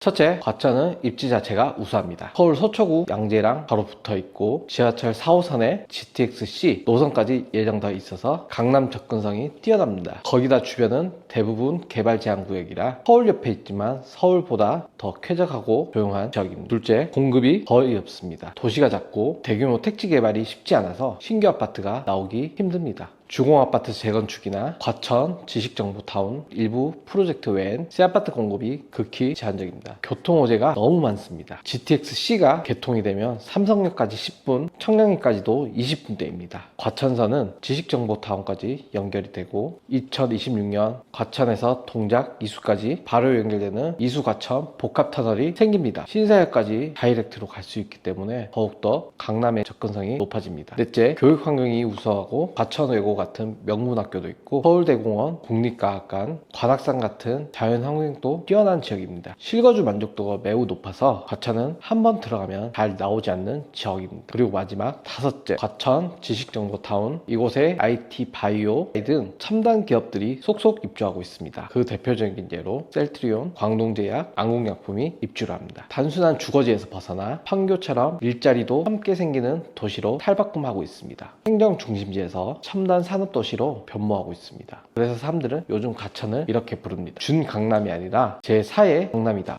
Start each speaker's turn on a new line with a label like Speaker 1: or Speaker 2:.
Speaker 1: 첫째, 과천은 입지 자체가 우수합니다. 서울 서초구 양재랑 바로 붙어 있고 지하철 4호선에 GTX-C 노선까지 예정되어 있어서 강남 접근성이 뛰어납니다. 거기다 주변은 대부분 개발 제한 구역이라 서울 옆에 있지만 서울보다 더 쾌적하고 조용한 지역입니다. 둘째, 공급이 거의 없습니다. 도시가 작고 대규모 택지 개발이 쉽지 않아서 신규 아파트가 나오기 힘듭니다. 주공아파트 재건축이나 과천 지식정보타운 일부 프로젝트 외엔 새 아파트 공급이 극히 제한적입니다. 교통 호재가 너무 많습니다. GTX-C가 개통이 되면 삼성역까지 10분, 청량리까지도 20분대입니다. 과천선은 지식정보타운까지 연결이 되고 2026년 과천에서 동작 이수까지 바로 연결되는 이수과천 복합터널이 생깁니다. 신사역까지 다이렉트로 갈 수 있기 때문에 더욱더 강남의 접근성이 높아집니다. 넷째, 교육 환경이 우수하고 과천외고 같은 명문학교도 있고 서울대공원, 국립과학관, 관악산 같은 자연 환경도 뛰어난 지역입니다. 실거주 만족도가 매우 높아서 과천은 한 번 들어가면 잘 나오지 않는 지역입니다. 그리고 마지막 다섯째, 과천 지식정보타운 이곳에 IT, 바이오 등 첨단 기업들이 속속 입주하고 있습니다. 그 대표적인 예로 셀트리온, 광동제약, 안국약품이 입주를 합니다. 단순한 주거지에서 벗어나 판교처럼 일자리도 함께 생기는 도시로 탈바꿈하고 있습니다. 행정 중심지에서 첨단 산업 도시로 변모하고 있습니다. 그래서 사람들은 요즘 과천을 이렇게 부릅니다. 준 강남이 아니라 제4의 강남이다.